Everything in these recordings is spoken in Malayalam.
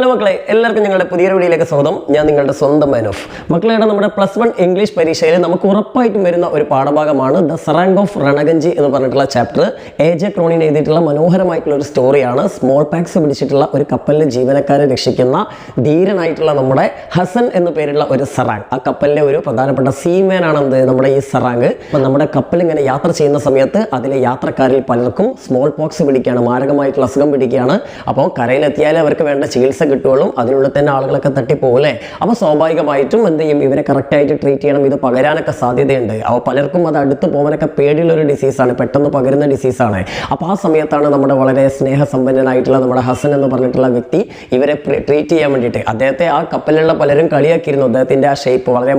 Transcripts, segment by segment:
ഹലോ മക്കളെ എല്ലാവർക്കും ഞങ്ങളുടെ പുതിയ വീഡിയോയിലേക്ക് സ്വാഗതം. ഞാൻ നിങ്ങളുടെ സ്വന്തം മാൻ ഓഫ് മക്കളെ നമ്മുടെ പ്ലസ് വൺ ഇംഗ്ലീഷ് പരീക്ഷയിൽ നമുക്ക് ഉറപ്പായിട്ടും വരുന്ന ഒരു പാഠഭാഗമാണ് ദ സറാങ് ഓഫ് രണഗഞ്ചി എന്ന് പറഞ്ഞിട്ടുള്ള ചാപ്റ്റർ എ ജെ ക്രോണിൻ എഴുതിയിട്ടുള്ള മനോഹരമായിട്ടുള്ള ഒരു സ്റ്റോറിയാണ് സ്മോൾ പാക്സ് പിടിച്ചിട്ടുള്ള ഒരു കപ്പലിലെ ജീവനക്കാരെ രക്ഷിക്കുന്ന ധീരനായിട്ടുള്ള നമ്മുടെ ഹസൻ എന്ന പേരുള്ള ഒരു സറാങ് ആ കപ്പലിലെ ഒരു പ്രധാനപ്പെട്ട സീമാൻ ആണ് എന്ത്? നമ്മുടെ ഈ സറാങ് അപ്പം നമ്മുടെ കപ്പൽ ഇങ്ങനെ യാത്ര ചെയ്യുന്ന സമയത്ത് അതിലെ യാത്രക്കാരിൽ പലർക്കും സ്മോൾ പോക്സ് പിടിക്കുകയാണ് മാരകമായിട്ടുള്ള അസുഖം പിടിക്കുകയാണ്. അപ്പോൾ കരയിലെത്തിയാലേ അവർക്ക് വേണ്ട ചികിത്സ കിട്ടുകയുള്ളൂ അതിനുള്ളിൽ തന്നെ ആളുകളൊക്കെ തട്ടിപ്പോകല്ലേ അപ്പോൾ സ്വാഭാവികമായിട്ടും എന്ത് ചെയ്യും? ഇവരെ കറക്റ്റായിട്ട് ട്രീറ്റ് ചെയ്യണം. ഇത് പകരാനൊക്കെ സാധ്യതയുണ്ട്. അപ്പോൾ പലർക്കും അത് അടുത്ത് പോകാനൊക്കെ പേടിയുള്ളൊരു ഡിസീസാണ് പെട്ടെന്ന് പകരുന്ന ഡിസീസാണ് അപ്പോൾ ആ സമയത്താണ് നമ്മുടെ വളരെ സ്നേഹസമ്പന്നനായിട്ടുള്ള നമ്മുടെ ഹസൻ എന്ന് പറഞ്ഞിട്ടുള്ള വ്യക്തി ഇവരെ ട്രീറ്റ് ചെയ്യാൻ വേണ്ടിയിട്ട് അദ്ദേഹത്തെ ആ കപ്പലിലുള്ള പലരും കളിയാക്കിയിരുന്നു. അദ്ദേഹത്തിന്റെ ആ ഷേപ്പ് വളരെ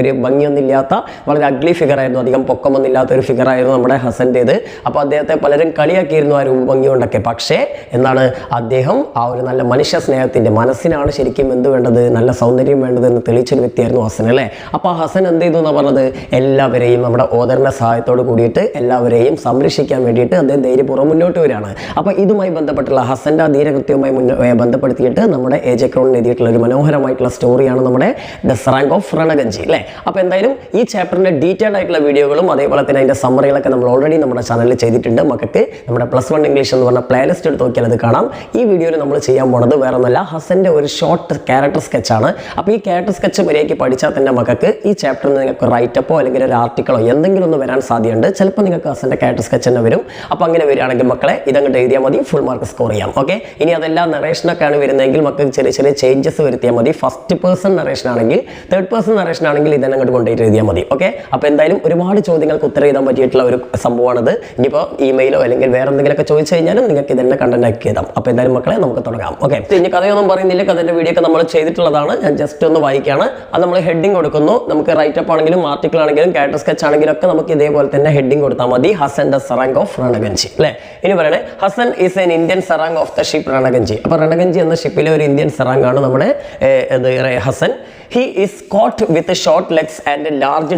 ഒരു ഭംഗിയൊന്നുമില്ലാത്ത വളരെ അഗ്ലി ഫിഗർ ആയിരുന്നു. അധികം പൊക്കമൊന്നുമില്ലാത്ത ഒരു ഫിഗർ ആയിരുന്നു നമ്മുടെ ഹസന്റേത്. അപ്പോൾ അദ്ദേഹത്തെ പലരും കളിയാക്കിയിരുന്നു ആ രൂപഭംഗി കൊണ്ടൊക്കെ പക്ഷേ എന്താണ്? അദ്ദേഹം ആ ഒരു നല്ല മനുഷ്യ സ്നേഹത്തിന്റെ മനസ്സിനാണ് ശരിക്കും എന്ത് വേണ്ടത്? നല്ല സൗന്ദര്യം വേണ്ടത് എന്ന് തെളിയിച്ചൊരു വ്യക്തിയായിരുന്നു ഹസൻ അല്ലേ? അപ്പോൾ ഹസൻ എന്ത് ചെയ്തു എന്നാണ് പറഞ്ഞത്? എല്ലാവരെയും നമ്മുടെ ഓദറിന്റെ സഹായത്തോട് കൂടിയിട്ട് എല്ലാവരെയും സംരക്ഷിക്കാൻ വേണ്ടിയിട്ട് അദ്ദേഹം ധൈര്യപൂർവം മുന്നോട്ട് വരികയാണ്. അപ്പോൾ ഇതുമായി ബന്ധപ്പെട്ടുള്ള ഹസന്റെ ധീരകൃത്യവുമായി മുന്നോ ബന്ധപ്പെടുത്തിയിട്ട് നമ്മുടെ എ ജെ ക്രോണിന് എഴുതിയിട്ടുള്ള ഒരു മനോഹരമായിട്ടുള്ള സ്റ്റോറിയാണ് നമ്മുടെ ദ സ്രാങ്ക് ഓഫ് രണഗഞ്ചി അല്ലേ? അപ്പോൾ എന്തായാലും ഈ ചാപ്റ്ററിന്റെ ഡീറ്റെയിൽഡ് ആയിട്ടുള്ള വീഡിയോകളും അതേപോലെ തന്നെ അതിന്റെ സമ്മറികളൊക്കെ നമ്മൾ ഓൾറെഡി നമ്മുടെ ചാനലിൽ ചെയ്തിട്ടുണ്ട്. മക്കൾക്ക് നമ്മുടെ പ്ലസ് വൺ ഇംഗ്ലീഷ് എന്ന് പറഞ്ഞ പ്ലേലിസ്റ്റ് എടുത്ത് നോക്കിയാൽ അത് കാണാം. ഈ വീഡിയോയിൽ നമ്മൾ ചെയ്യാൻ പോണത് വേറെ ഒന്നല്ല ഹസന്റെ ഒരു ഷോർട്ട് ക്യാരക്ടർ സ്കെച്ചാണ് അപ്പോൾ ഈ ക്യാരക്ടർ സ്കെച്ച് മര്യാദയ്ക്ക് പഠിച്ചാൽ തന്നെ മക്കൾക്ക് ഈ ചാപ്റ്ററിൽ നിങ്ങൾക്ക് റൈറ്റപ്പോ അല്ലെങ്കിൽ ഒരു ആർട്ടിക്കിളോ എന്തെങ്കിലും ഒന്ന് വരാൻ സാധ്യതയുണ്ട്. ചിലപ്പോൾ നിങ്ങൾക്ക് ഹസന്റെ ക്യാരക്ടർ സ്കെച്ച് തന്നെ വരും. അപ്പോൾ അങ്ങനെ വരികയാണെങ്കിൽ മക്കളെ ഇതങ്ങോട്ട് എഴുതിയാൽ മതി. ഫുൾ മാർക്ക് സ്കോർ ചെയ്യാം. ഓക്കെ ഇനി അതെല്ലാം നറേഷനൊക്കെയാണ് വരുന്നതെങ്കിൽ മക്കൾക്ക് ചെറിയ ചെറിയ ചേഞ്ചസ് വരുത്തിയാൽ മതി. ഫസ്റ്റ് പേഴ്സൺ നറേഷൻ ആണെങ്കിൽ തേർഡ് പേഴ്സൺ നറേഷൻ ആണെങ്കിൽ ഇതന്നെ അങ്ങോട്ട് കൊണ്ടുപോയിട്ട് എഴുതിയാൽ മതി. ഓക്കെ അപ്പോൾ എന്തായാലും ഒരുപാട് ചോദ്യങ്ങൾക്ക് ഉത്തരം എഴുതാൻ പറ്റിയിട്ടുള്ള ഒരു സംഭവമാണ് ഇനിയിപ്പോൾ ഇമെയിലോ അല്ലെങ്കിൽ വേറെ എന്തെങ്കിലുമൊക്കെ ചോദിച്ചു കഴിഞ്ഞാലും നിങ്ങൾക്ക് ഇതന്നെ കണ്ടന്റ് ആക്കി എഴുതാം അപ്പോൾ എന്തായാലും മക്കളെ നമുക്ക് തുടങ്ങാം. ഓക്കെ കഥയൊന്നും പറയുന്നില്ല കഥന്റെ വീഡിയോ ഒക്കെ നമ്മൾ ചെയ്തിട്ടുള്ളതാണ്. ഞാൻ ജസ്റ്റ് ഒന്ന് വായിക്കുകയാണ് അത് നമ്മൾ ഹെഡിങ് കൊടുക്കുന്നു. നമുക്ക് റൈറ്റ് അപ്പ് ആണെങ്കിലും ആർട്ടിക്കിൾ ആണെങ്കിലും ക്യാരക്ടർ സ്കെച്ച് ആണെങ്കിലും ഒക്കെ നമുക്ക് ഇതേപോലെ തന്നെ ഹെഡിങ് കൊടുത്താൽ മതി. Hasan the serang of Ranaganji അല്ലേ? ഇനി പറയണേ Hasan is an Indian serang of the ship Ranaganji. അപ്പോൾ രണഗഞ്ചി എന്ന ഷിപ്പിലെ ഒരു ഇന്ത്യൻ സറാങ് ആണ് നമ്മുടെ Hasan. He is coat with short legs and large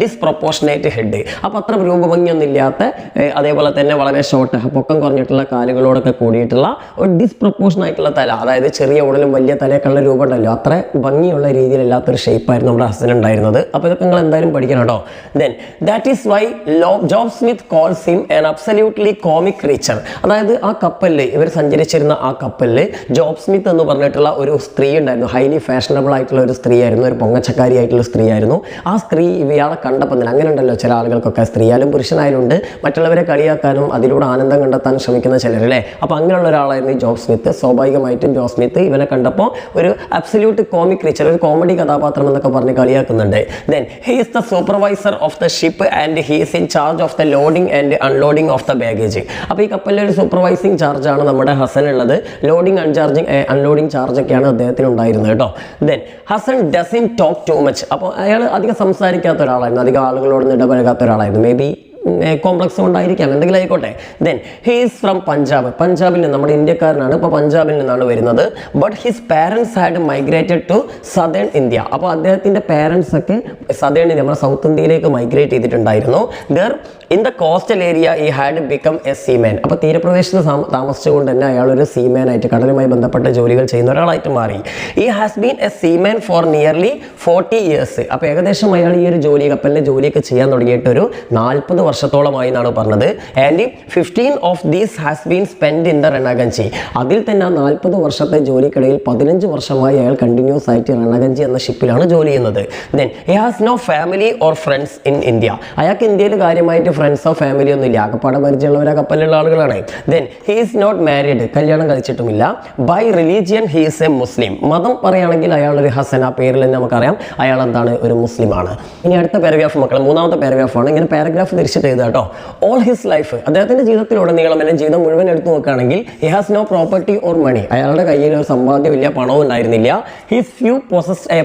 disproportionate head അപ്പോൾ അത്ര രൂപഭംഗിയൊന്നും ഇല്ലാത്ത അതേപോലെ തന്നെ വളരെ ഷോർട്ട് പൊക്കം കുറഞ്ഞിട്ടുള്ള കാലുകളോടൊക്കെ കൂടിയിട്ടുള്ള ഒരു ഡിസ്പ്രൊപ്പോർഷൻ ആയിട്ടുള്ള തല. അതായത് ചെറിയ ഉടലും വലിയ തലയൊക്കെയുള്ള രൂപം ഉണ്ടല്ലോ അത്ര ഭംഗിയുള്ള രീതിയിലല്ലാത്തൊരു ഷേപ്പായിരുന്നു നമ്മുടെ ഹസ്ബൻഡ് ഉണ്ടായിരുന്നത്. അപ്പോൾ ഇതൊക്കെ നിങ്ങൾ എന്തായാലും പഠിക്കണം കേട്ടോ. Then that is why law Job Smith calls him an absolutely comic creature അതായത് ആ കപ്പലിൽ ഇവർ സഞ്ചരിച്ചിരുന്ന ആ കപ്പലിൽ ജോബ് സ്മിത്ത് എന്ന് പറഞ്ഞിട്ടുള്ള ഒരു സ്ത്രീ ഉണ്ടായിരുന്നു. ഹൈലി ഫാഷനബിൾ ആയിട്ടുള്ള ഒരു സ്ത്രീ ആയിരുന്നു ഒരു പൊങ്ങച്ചക്കാരി ആയിട്ടുള്ള സ്ത്രീ ആയിരുന്നു ആ സ്ത്രീ ഇവയാളെ കണ്ടപ്പോൾ തന്നെ അങ്ങനെ ഉണ്ടല്ലോ ചില ആളുകൾക്കൊക്കെ സ്ത്രീയാലും പുരുഷനായാലും ഉണ്ട് മറ്റുള്ളവരെ കളിയാക്കാനും അതിലൂടെ ആനന്ദം കണ്ടെത്താനും ശ്രമിക്കുന്ന ചിലരല്ലേ? അപ്പോൾ അങ്ങനെയുള്ള ഒരാളായിരുന്നു ഈ ജോബ് സ്മിത്ത് സ്വാഭാവികമായിട്ടും ജോബ് സ്മിത്ത് ഇവനെ കണ്ടപ്പോൾ ഒരു അബ്സല്യൂട്ട് കോമിക് ക്രീച്ചർ ഒരു കോമഡി കഥാപാത്രം എന്നൊക്കെ പറഞ്ഞ് കളിയാക്കുന്നുണ്ട്. Then he is the supervisor of the ship and he is in charge of the loading and unloading of the baggage അപ്പോൾ ഈ കപ്പലിലെ ഒരു സൂപ്പർവൈസിങ് ചാർജാണ് നമ്മുടെ ഹസൻ ഉള്ളത്. ലോഡിംഗ് അൺചാർജിങ് അൺലോഡിംഗ് ചാർജൊക്കെയാണ് അദ്ദേഹത്തിന് ഉണ്ടായിരുന്നത് കേട്ടോ. Then Hasan doesn't talk too much അപ്പോൾ അയാൾ അധികം സംസാരിക്കാത്ത ഒരാളായിരുന്നു. അധികം ആളുകളോടൊന്നും ഇടപഴകാത്ത ഒരാളായിരുന്നു. മേ ബി കോംപ്ലക്സ് കൊണ്ടായിരിക്കാം എന്തെങ്കിലും ആയിക്കോട്ടെ. ദെൻ ഹീസ് ഫ്രം പഞ്ചാബ് പഞ്ചാബിൽ നിന്ന് നമ്മുടെ ഇന്ത്യക്കാരനാണ് ഇപ്പോൾ പഞ്ചാബിൽ നിന്നാണ് വരുന്നത്. But his parents had migrated to southern India അപ്പോൾ അദ്ദേഹത്തിന്റെ പാരൻസ് ഒക്കെ സദേൺ ഇന്ത്യ നമ്മുടെ സൗത്ത് ഇന്ത്യയിലേക്ക് മൈഗ്രേറ്റ് ചെയ്തിട്ടുണ്ടായിരുന്നു. There in the coastal area he had become a seaman അപ്പോൾ തീരപ്രദേശത്ത് താമ- താമസിച്ചുകൊണ്ട് തന്നെ അയാൾ ഒരു സീമാൻ ആയിട്ട് കടലുമായി ബന്ധപ്പെട്ട ജോലികൾ ചെയ്യുന്ന ഒരാളായിട്ട് മാറി. He has been a seaman for nearly forty years അപ്പോൾ ഏകദേശം അയാൾ ഈ ഒരു ജോലി കപ്പലിന്റെ ജോലിയൊക്കെ ചെയ്യാൻ തുടങ്ങിയിട്ട് ഒരു നാൽപ്പത് വർഷത്തോളമായി എന്നാണ് പറഞ്ഞത്. And fifteen of these has been spend in the Ranaganji അതിൽ തന്നെ ആ നാൽപ്പത് വർഷത്തെ ജോലിക്കിടയിൽ പതിനഞ്ച് വർഷമായി അയാൾ കണ്ടിന്യൂസ് ആയിട്ട് റണാഗഞ്ചി എന്ന ഷിപ്പിലാണ് ജോലി ചെയ്യുന്നത്. Then he has no family or friends in India അയാൾക്ക് ഇന്ത്യയിൽ കാര്യമായിട്ട് ഫ്രണ്ട്സോ ഫാമിലിയോ ഒന്നും ഇല്ല ആകപ്പാടെ പരിചയമുള്ളവരാ കപ്പലിലുള്ള ആളുകളാണ്. Then he is not married കല്യാണം കഴിച്ചിട്ടുമില്ല. By religion he is a Muslim മതം പറയുകയാണെങ്കിൽ അയാൾ ഒരു ഹസൻ. ആ പേരിൽ തന്നെ നമുക്കറിയാം. അയാൾ എന്താണ്? ഒരു മുസ്ലിമാണ് ഇനി അടുത്ത പാരഗ്രാഫ് മക്കൾ മൂന്നാമത്തെ പാരഗ്രാഫാണ് ഇങ്ങനെ പാരഗ്രാഫ് തിരിച്ചിട്ട് എഴുതുക കേട്ടോ. ഓൾ ഹിസ് ലൈഫ് അദ്ദേഹത്തിന്റെ ജീവിതത്തിലുടനീളം അല്ലെങ്കിൽ ജീവിതം മുഴുവൻ എടുത്തു നോക്കുകയാണെങ്കിൽ he has no property or money അയാളുടെ കയ്യിൽ ഒരു സമ്പാദ്യമില്ല പണവും ഉണ്ടായിരുന്നില്ല. His few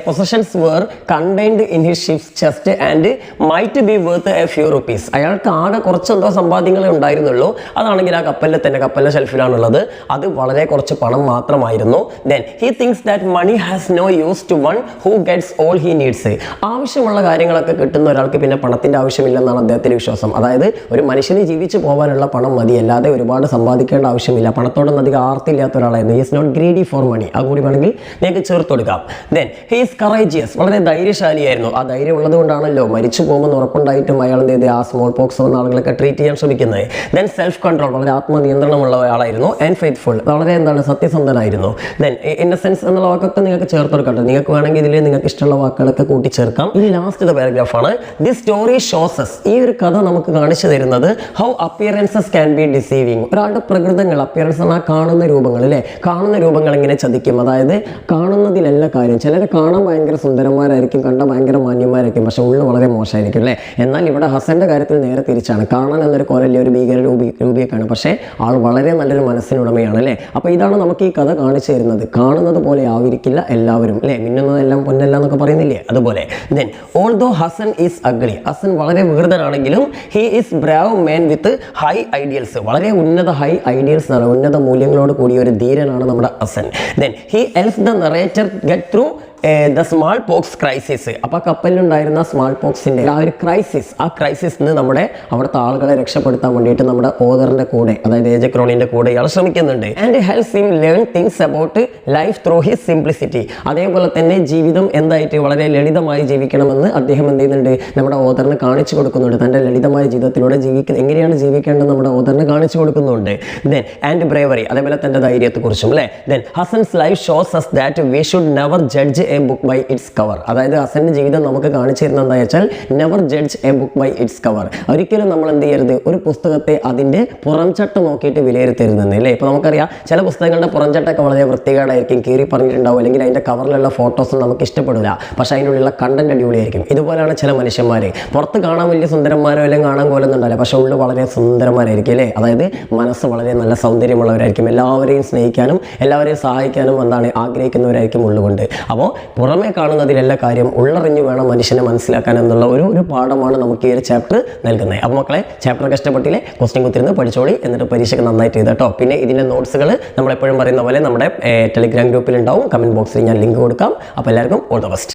possessions were contained in his shift chest and might be worth a few rupees അയാൾ അയാൾക്ക് ആകെ കുറച്ചെന്തോ സമ്പാദ്യങ്ങളെ ഉണ്ടായിരുന്നുള്ളൂ. അതാണെങ്കിൽ ആ കപ്പലിൽ തന്നെ കപ്പലിലെ ഷെൽഫിലാണുള്ളത് അത് വളരെ കുറച്ച് പണം മാത്രമായിരുന്നു. Then he thinks that money has no use to one who gets all he needs ആവശ്യമുള്ള കാര്യങ്ങളൊക്കെ കിട്ടുന്ന ഒരാൾക്ക് പിന്നെ പണത്തിന്റെ ആവശ്യമില്ലെന്നാണ് അദ്ദേഹത്തിന്റെ വിശ്വാസം. അതായത് ഒരു മനുഷ്യന് ജീവിച്ചു പോകാനുള്ള പണം മതി. അല്ലാതെ ഒരുപാട് സമ്പാദിക്കേണ്ട ആവശ്യമില്ല. പണത്തോടൊന്നും അധികം ആർത്തില്ലാത്ത ഒരാളായിരുന്നു. Is not greedy for money ആ കൂടി വേണമെങ്കിൽ നിങ്ങൾക്ക് ചേർത്ത് കൊടുക്കാം. ദെൻ ഹീസ് കറേജിയസ് വളരെ ധൈര്യശാലിയായിരുന്നു. ആ ധൈര്യം ഉള്ളത് കൊണ്ടാണല്ലോ മരിച്ചു പോകുമെന്ന് ഉറപ്പുണ്ടായിട്ടും അയാൾ എന്ത് ചെയ്ത്? ആ സ്മോൾ പോക്സ് വന്ന ആളുകളൊക്കെ ട്രീറ്റ് ചെയ്യാൻ ശ്രമിക്കുന്നത് ദെൻ സെൽഫ് കൺട്രോൾ വളരെ ആത്മനിയന്ത്രണമുള്ള ഒരാളായിരുന്നു. ആൻഡ് ഫെയ്ത്ത്ഫുൾ വളരെ എന്താണ് സത്യസന്ധനായിരുന്നു. ദെൻ ഇന്നസെൻസ് എന്നുള്ള വാക്കൊക്കെ നിങ്ങൾക്ക് ചേർത്ത് കൊടുക്കട്ടെ നിങ്ങൾക്ക് വേണമെങ്കിൽ ഇതിൽ നിങ്ങൾക്ക് ഇഷ്ടമുള്ള വാക്കുകളൊക്കെ കൂട്ടിച്ചേർക്കാം. ഇനി ലാസ്റ്റ് പാരഗ്രാഫാണ് ദി സ്റ്റോറി ഷോസസ് ഈ ഒരു കഥ നമുക്ക് കാണിച്ചു തരുന്നത് how appearances can be deceiving ഒരാളുടെ പ്രകൃതങ്ങൾ അപ്പിയറൻസ് എന്നാൽ കാണുന്ന രൂപങ്ങൾ അല്ലേ? കാണുന്ന രൂപങ്ങൾ എങ്ങനെ ചതിക്കും? അതായത് കാണുന്നതിലല്ല കാര്യം. ചിലരെ കാണാൻ ഭയങ്കര സുന്ദരന്മാരായിരിക്കും കണ്ട ഭയങ്കര മാന്യന്മാരായിരിക്കും പക്ഷെ ഉള്ളിൽ വളരെ മോശമായിരിക്കും അല്ലേ? എന്നാൽ ഇവിടെ ഹസന്റെ കാര്യത്തിൽ നേരെ തിരിച്ചാണ്. കാണാൻ എന്നൊരു കൊരല്ലേ ഒരു ഭീകര രൂപി രൂപിയൊക്കെയാണ്. പക്ഷേ ആൾ വളരെ നല്ലൊരു മനസ്സിനുടമയാണ് അല്ലേ? അപ്പോൾ ഇതാണ് നമുക്ക് ഈ കഥ കാണിച്ചു തരുന്നത്. കാണുന്നത് പോലെ ആവിരിക്കില്ല എല്ലാവരും അല്ലേ? മിന്നുന്നതെല്ലാം പൊന്നല്ല എന്നൊക്കെ പറയുന്നില്ലേ? അതുപോലെ. Then although Hasan is ugly Hasan വളരെ വീർതനാണെങ്കിലും he is brave man with high ideals വളരെ ഉന്നത ഹൈ ഐഡിയൽസ് ആണ് ഉന്നത മൂല്യങ്ങളോട് കൂടിയ ഒരു ധീരനാണ് നമ്മുടെ Hasan then he helps the narrator get through the smallpox crisis. അപ്പോൾ കപ്പലിലുണ്ടായിരുന്ന സ്മാൾ പോക്സിന്റെ ആ ഒരു ക്രൈസിസ് ആ ക്രൈസിസിന് നമ്മുടെ അവിടുത്തെ ആളുകളെ രക്ഷപ്പെടുത്താൻ വേണ്ടിയിട്ട് നമ്മുടെ ഓദറിന്റെ കൂടെ അതായത് ഏജ ക്രോണിന്റെ കൂടെ ഇയാൾ ശ്രമിക്കുന്നുണ്ട്. And helps him learn things about life through his simplicity അതേപോലെ തന്നെ ജീവിതം എന്തായിട്ട് വളരെ ലളിതമായി ജീവിക്കണമെന്ന് അദ്ദേഹം എന്ത് ചെയ്യുന്നുണ്ട് നമ്മുടെ ഓദറിന് കാണിച്ചു കൊടുക്കുന്നുണ്ട്. തന്റെ ലളിതമായ ജീവിതത്തിലൂടെ ജീവിക്കുന്ന എങ്ങനെയാണ് ജീവിക്കേണ്ടത് നമ്മുടെ ഓദറിന് കാണിച്ചു കൊടുക്കുന്നുണ്ട്. ദെൻ ആൻഡ് ബ്രേവറി അതേപോലെ തന്റെ ധൈര്യത്തെക്കുറിച്ചും അല്ലേ? Then Hasan's life shows us that we should never judge a book by its cover അതായത് ഹസന്റെ ജീവിതം നമുക്ക് കാണിച്ചു തരുന്നത് എന്താ വെച്ചാൽ never judge a book by its cover ഒരിക്കലും നമ്മൾ എന്ത് ചെയ്യരുത്? ഒരു പുസ്തകത്തെ അതിന്റെ പുറംചട്ട നോക്കിയിട്ട് വിലയിരുത്തരുതെന്ന് അല്ലേ? ഇപ്പോൾ നമുക്കറിയാം ചില പുസ്തകങ്ങളുടെ പുറംചട്ടൊക്കെ വളരെ വൃത്തികേടായിരിക്കും. കീറി പറഞ്ഞിട്ടുണ്ടാവും അല്ലെങ്കിൽ അതിന്റെ കവറിലുള്ള ഫോട്ടോസ് നമുക്ക് ഇഷ്ടപ്പെടില്ല പക്ഷേ അതിനുള്ള കണ്ടന്റ് അടിപൊളിയായിരിക്കും. ഇതുപോലെയാണ് ചില മനുഷ്യന്മാർ പുറത്ത് കാണാൻ വലിയ സുന്ദരന്മാരോ അല്ലെങ്കിൽ കാണാൻ കോലൊന്നുണ്ടാവില്ല പക്ഷേ ഉള്ളിൽ വളരെ സുന്ദരന്മാരായിരിക്കും അല്ലേ? അതായത് മനസ്സ് വളരെ നല്ല സൗന്ദര്യമുള്ളവരായിരിക്കും. എല്ലാവരെയും സ്നേഹിക്കാനും എല്ലാവരെയും സഹായിക്കാനും എന്താണ് ആഗ്രഹിക്കുന്നവരായിരിക്കും ഉള്ളുകൊണ്ട്. അപ്പോൾ പുറമേ കാണുന്നതിലെല്ലാ കാര്യം ഉള്ളറിഞ്ഞു വേണം മനുഷ്യനെ മനസ്സിലാക്കാൻ എന്നുള്ള ഒരു ഒരു പാഠമാണ് നമുക്ക് ഈ ഒരു ചാപ്റ്റർ നൽകുന്നത്. അപ്പോൾ മക്കളെ ചാപ്റ്റർ കഷ്ടപ്പെട്ടില്ലേ? ക്വസ്റ്റ്യൻ കുത്തിരുന്ന് പഠിച്ചോളി. എന്നിട്ട് പരീക്ഷയ്ക്ക് നന്നായിട്ട് ചെയ്ത് കേട്ടോ. പിന്നെ ഇതിന്റെ നോട്ട്സുകൾ നമ്മളെപ്പോഴും പറയുന്ന പോലെ നമ്മുടെ ടെലിഗ്രാം ഗ്രൂപ്പിൽ ഉണ്ടാവും. കമന്റ് ബോക്സിൽ ഞാൻ ലിങ്ക് കൊടുക്കാം. അപ്പോൾ എല്ലാവർക്കും ഓൾ ദ ബെസ്റ്റ്